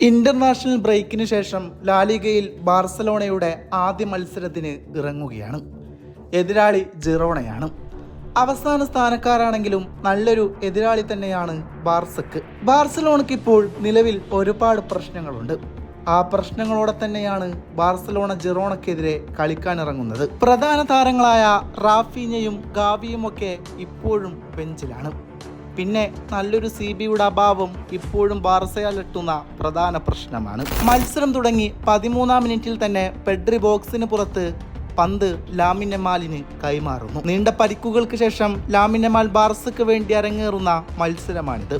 International ബ്രേക്കിന് ശേഷം ലാലിഗയിൽ ബാർസലോണയുടെ ആദ്യ മത്സരത്തിന് ഇറങ്ങുകയാണ്. എതിരാളി ജിറോണയാണ്. അവസാന സ്ഥാനക്കാരാണെങ്കിലും നല്ലൊരു എതിരാളി തന്നെയാണ് ബാർസക്ക്. ബാർസലോണയ്ക്ക് ഇപ്പോൾ നിലവിൽ ഒരുപാട് പ്രശ്നങ്ങളുണ്ട്. ആ പ്രശ്നങ്ങളോടെ തന്നെയാണ് ബാർസലോണ ജിറോണക്കെതിരെ കളിക്കാനിറങ്ങുന്നത്. പ്രധാന താരങ്ങളായ റാഫീനയും ഗാവിയും ഒക്കെ ഇപ്പോഴും ബെഞ്ചിലാണ്. പിന്നെ നല്ലൊരു സി ബിയുടെ അഭാവം ഇപ്പോഴും ബാർസയാലെത്തുന്ന പ്രധാന പ്രശ്നമാണ്. മത്സരം തുടങ്ങി പതിമൂന്നാം മിനിറ്റിൽ തന്നെ പെഡ്രി ബോക്സിന് പുറത്ത് പന്ത് ലാമിനമാലിന് കൈമാറുന്നു. നീണ്ട പരിക്കുകൾക്ക് ശേഷം ലാമിനമാൽ ബാർസയ്ക്ക് വേണ്ടി അരങ്ങേറുന്ന മത്സരമാണിത്.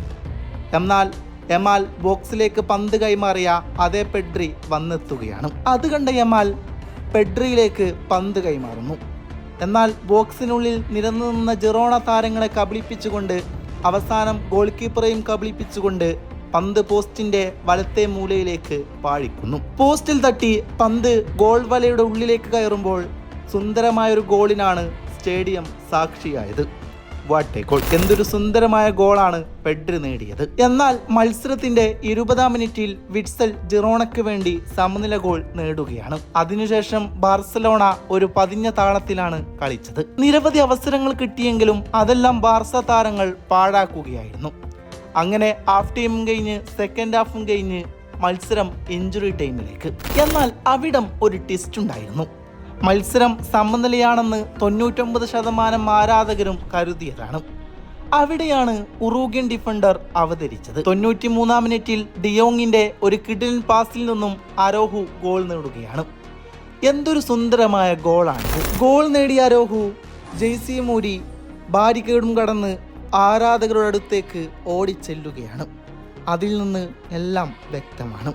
എന്നാൽ എമാൽ ബോക്സിലേക്ക് പന്ത് കൈമാറിയ അതേ പെഡ്രി വന്നെത്തുകയാണ്. അത് കണ്ട എമാൽ പെഡ്രിയിലേക്ക് പന്ത് കൈമാറുന്നു. എന്നാൽ ബോക്സിനുള്ളിൽ നിരന്നു നിന്ന ജെറോണ താരങ്ങളെ കബളിപ്പിച്ചുകൊണ്ട് അവസാനം ഗോൾ കീപ്പറെയും കബളിപ്പിച്ചുകൊണ്ട് പന്ത് പോസ്റ്റിന്റെ വലത്തെ മൂലയിലേക്ക് പാഴിക്കുന്നു. പോസ്റ്റിൽ തട്ടി പന്ത് ഗോൾ വലയുടെ ഉള്ളിലേക്ക് കയറുമ്പോൾ സുന്ദരമായൊരു ഗോളിനാണ് സ്റ്റേഡിയം സാക്ഷിയായത്. വാട്ടെ ഗോൾ. എന്തൊരു സുന്ദരമായ ഗോളാണ് പെഡ്രി നേടിയത്. എന്നാൽ മത്സരത്തിന്റെ ഇരുപതാം മിനിറ്റിൽ വിറ്റ്സൽ ജിറോണയ്ക്ക് വേണ്ടി സമനില ഗോൾ നേടുകയാണ്. അതിനുശേഷം ബാർസലോണ ഒരു പതിഞ്ഞ താളത്തിലാണ് കളിച്ചത്. നിരവധി അവസരങ്ങൾ കിട്ടിയെങ്കിലും അതെല്ലാം ബാർസ താരങ്ങൾ പാഴാക്കുകയായിരുന്നു. അങ്ങനെ ഹാഫ് ടൈമും കഴിഞ്ഞ് സെക്കൻഡ് ഹാഫും കഴിഞ്ഞ് മത്സരം ഇഞ്ചുറി ടൈമിലേക്ക്. എന്നാൽ അവിടം ഒരു ട്വിസ്റ്റ് ഉണ്ടായിരുന്നു. മത്സരം സമനിലയാണെന്ന് തൊണ്ണൂറ്റൊമ്പത് ശതമാനം ആരാധകരും കരുതിയതാണ്. അവിടെയാണ് ഉറൂഗ്യൻ ഡിഫൻഡർ അവതരിച്ചത്. തൊണ്ണൂറ്റി മൂന്നാം മിനിറ്റിൽ ഡിയോങ്ങിന്റെ ഒരു കിഡിൽ പാസിൽ നിന്നും അരോഹു ഗോൾ നേടുകയാണ്. എന്തൊരു സുന്ദരമായ ഗോളാണ് ഗോൾ നേടിയ അരോഹു ജെയ്സി മൂരി ബാരിക്കേഡും കടന്ന് ആരാധകരുടെ അടുത്തേക്ക് ഓടിച്ചെല്ലുകയാണ്. അതിൽ നിന്ന് എല്ലാം വ്യക്തമാണ്.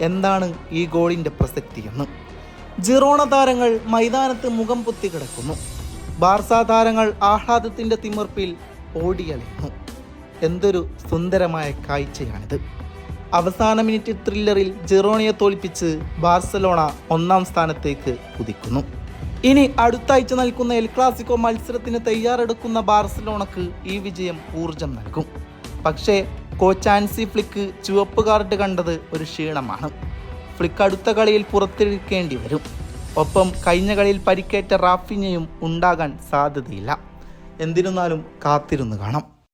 എന്താണ് ഈ ഗോളിന്റെ പ്രസക്തി എന്ന്? ജിറോണ താരങ്ങൾ മൈതാനത്ത് മുഖം പൊത്തി കിടക്കുന്നു. ബാർസ താരങ്ങൾ ആഹ്ലാദത്തിന്റെ തിമിർപ്പിൽ ഓടിയലയുന്നു. എന്തൊരു സുന്ദരമായ കാഴ്ചയാണിത്. അവസാന മിനിറ്റ് ത്രില്ലറിൽ ജിറോണയെ തോൽപ്പിച്ച് ബാർസലോണ ഒന്നാം സ്ഥാനത്തേക്ക് കുതിക്കുന്നു. ഇനി അടുത്താഴ്ച നൽകുന്ന എൽ ക്ലാസിക്കോ മത്സരത്തിന് തയ്യാറെടുക്കുന്ന ബാർസലോണക്ക് ഈ വിജയം ഊർജം നൽകും. പക്ഷേ കോച്ചാൻസി ഫ്ലിക്ക് ചുവപ്പ് കാർഡ് കണ്ടത് ഒരു ക്ഷീണമാണ്. ഫ്ലിക്ക് അടുത്ത കളിയിൽ പുറത്തിരിക്കേണ്ടി വരും. ഒപ്പം കഴിഞ്ഞ കളിയിൽ പരിക്കേറ്റ റാഫിഞ്ഞയും ഉണ്ടാകാൻ സാധ്യതയില്ല. എന്തിരുന്നാലും കാത്തിരുന്ന് കാണാം.